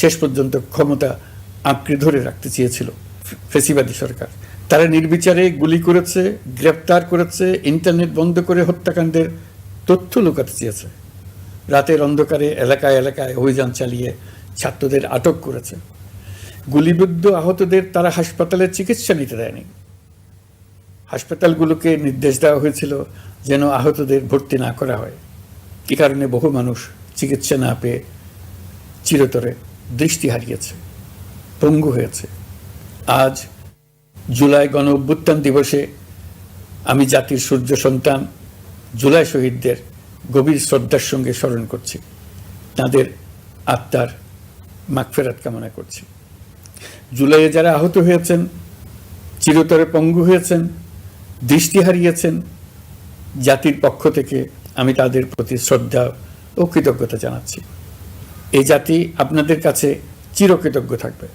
শেষ পর্যন্ত ক্ষমতা আঁকড়ে ধরে রাখতে চেয়েছিল ফেসিবাদী সরকার। তারা নির্বিচারে গুলি করেছে, গ্রেপ্তার করেছে, ইন্টারনেট বন্ধ করে হত্যাকাণ্ডের তথ্য লুকাতে চেয়েছে। রাতের অন্ধকারে এলাকায় এলাকায় অভিযান চালিয়ে ছাত্রদের আটক করেছে। গুলিবিদ্ধ আহতদের তারা হাসপাতালে চিকিৎসা নিতে দেয়নি। হাসপাতালগুলোকে নির্দেশ দেওয়া হয়েছিল যেন আহতদের ভর্তি না করা হয়। এ কারণে বহু মানুষ চিকিৎসা না পেয়ে চিরতরে দৃষ্টি হারিয়েছে, পঙ্গু হয়েছে। আজ জুলাই গণ অভ্যুত্থান দিবসে আমি জাতির সূর্য সন্তান জুলাই শহীদদের গভীর শ্রদ্ধার সঙ্গে স্মরণ করছি। তাদের আত্মার মাগফেরাত কামনা করছি। জুলাইয়ে যারা আহত হয়েছেন, চিরতরে পঙ্গু হয়েছেন, দৃষ্টি হারিয়েছেন, জাতির পক্ষ থেকে আমি তাদের প্রতি শ্রদ্ধা ও কৃতজ্ঞতা জানাচ্ছি। এই জাতি আপনাদের কাছে চিরকৃতজ্ঞ থাকবে।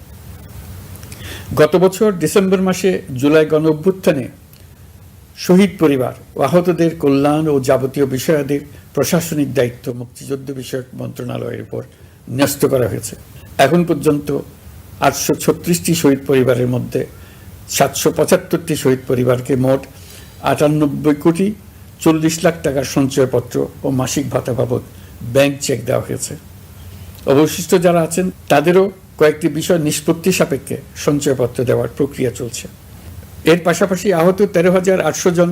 গত বছর ডিসেম্বর মাসে জুলাই গণ অভ্যুত্থানে শহীদ পরিবার ও আহতদের কল্যাণ ও যাবতীয় বিষয়াদির প্রশাসনিক দায়িত্ব মুক্তিযুদ্ধ বিষয়ক মন্ত্রণালয়ের উপর ন্যস্ত করা হয়েছে। এখন পর্যন্ত আটশো ছত্রিশটি শহীদ পরিবারের মধ্যে সাতশো পঁচাত্তরটি শহীদ পরিবারকে মোট আটানব্বই কোটি চল্লিশ লাখ টাকার সঞ্চয়পত্র ও মাসিক ভাতা বাবদ ব্যাংক চেক দেওয়া হয়েছে। অবশিষ্ট যারা আছেন, তাদেরও কয়েকটি বিষয় নিষ্পত্তি সাপেক্ষে সঞ্চয়পত্র দেওয়ার প্রক্রিয়া চলছে। এর পাশাপাশি আহত তেরো হাজার আটশো জন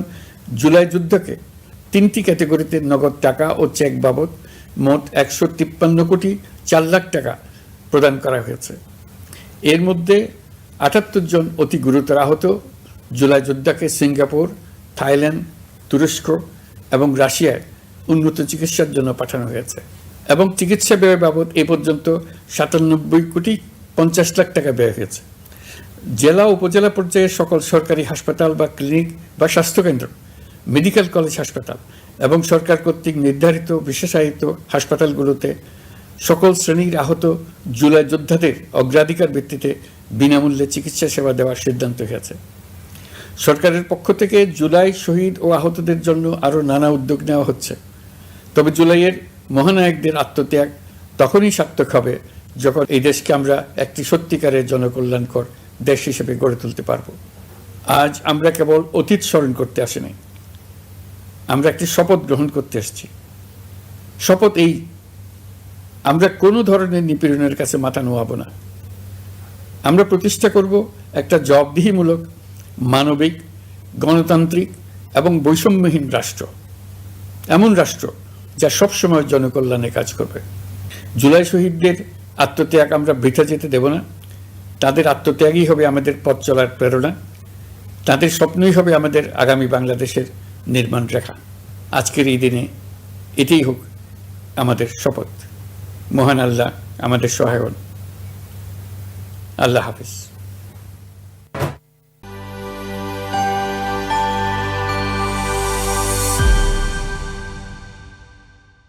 জুলাই যুদ্ধকে তিনটি ক্যাটেগরিতে নগদ টাকা ও চেক বাবদ মোট একশো তিপ্পান্ন কোটি চার লাখ টাকা প্রদান করা হয়েছে। এর মধ্যে আটাত্তর জন অতি গুরুতর আহত, জুলাই যোদ্ধাকে সিঙ্গাপুর, থাইল্যান্ড, তুরস্ক এবং রাশিয়ায় উন্নত চিকিৎসার জন্য পাঠানো হয়েছে। এবং চিকিৎসা ব্যয় বাবদ এ পর্যন্ত সাতানব্বই কোটি পঞ্চাশ লাখ টাকা ব্যয় হয়েছে। জেলা উপজেলা পর্যায়ে সকল সরকারি হাসপাতাল বা ক্লিনিক বা স্বাস্থ্যকেন্দ্র, মেডিকেল কলেজ হাসপাতাল এবং সরকার কর্তৃক নির্ধারিত বিশেষায়িত হাসপাতালগুলোতে সকল শ্রেণির আহত জুলাই যোদ্ধাদের অগ্রাধিকার ভিত্তিতে বিনামূল্যে চিকিৎসা সেবা দেওয়ার সিদ্ধান্ত হয়েছে। সরকারের পক্ষ থেকে জুলাই শহীদ ও আহতদের জন্য আরও নানা উদ্যোগ নেওয়া হচ্ছে। তবে জুলাইয়ের মহানায়কদের আত্মত্যাগ তখনই সার্থক হবে যখন এই দেশকে আমরা একটি সত্যিকারের জনকল্যাণকর দেশ হিসেবে গড়ে তুলতে পারব। আজ আমরা কেবল অতীত স্মরণ করতে আসিনি, আমরা একটি শপথ গ্রহণ করতে এসেছি। শপথ এই, আমরা কোনো ধরনের নিপীড়নের কাছে মাথা নোয়াবো না। আমরা প্রতিষ্ঠা করব একটা জবাবদিহিমূলক, মানবিক, গণতান্ত্রিক এবং বৈষম্যহীন রাষ্ট্র। এমন রাষ্ট্র যা সবসময় জনকল্যাণে কাজ করবে। জুলাই শহীদদের আত্মত্যাগ আমরা বৃথা যেতে দেব না। তাদের আত্মত্যাগই হবে আমাদের পথ চলার প্রেরণা। তাদের স্বপ্নই হবে আমাদের আগামী বাংলাদেশের নির্মাণ রেখা। আজকের এই দিনে এটাই হোক আমাদের শপথ। মহান আল্লাহ আমাদের সহায়ন আল্লাহ হাফিজ।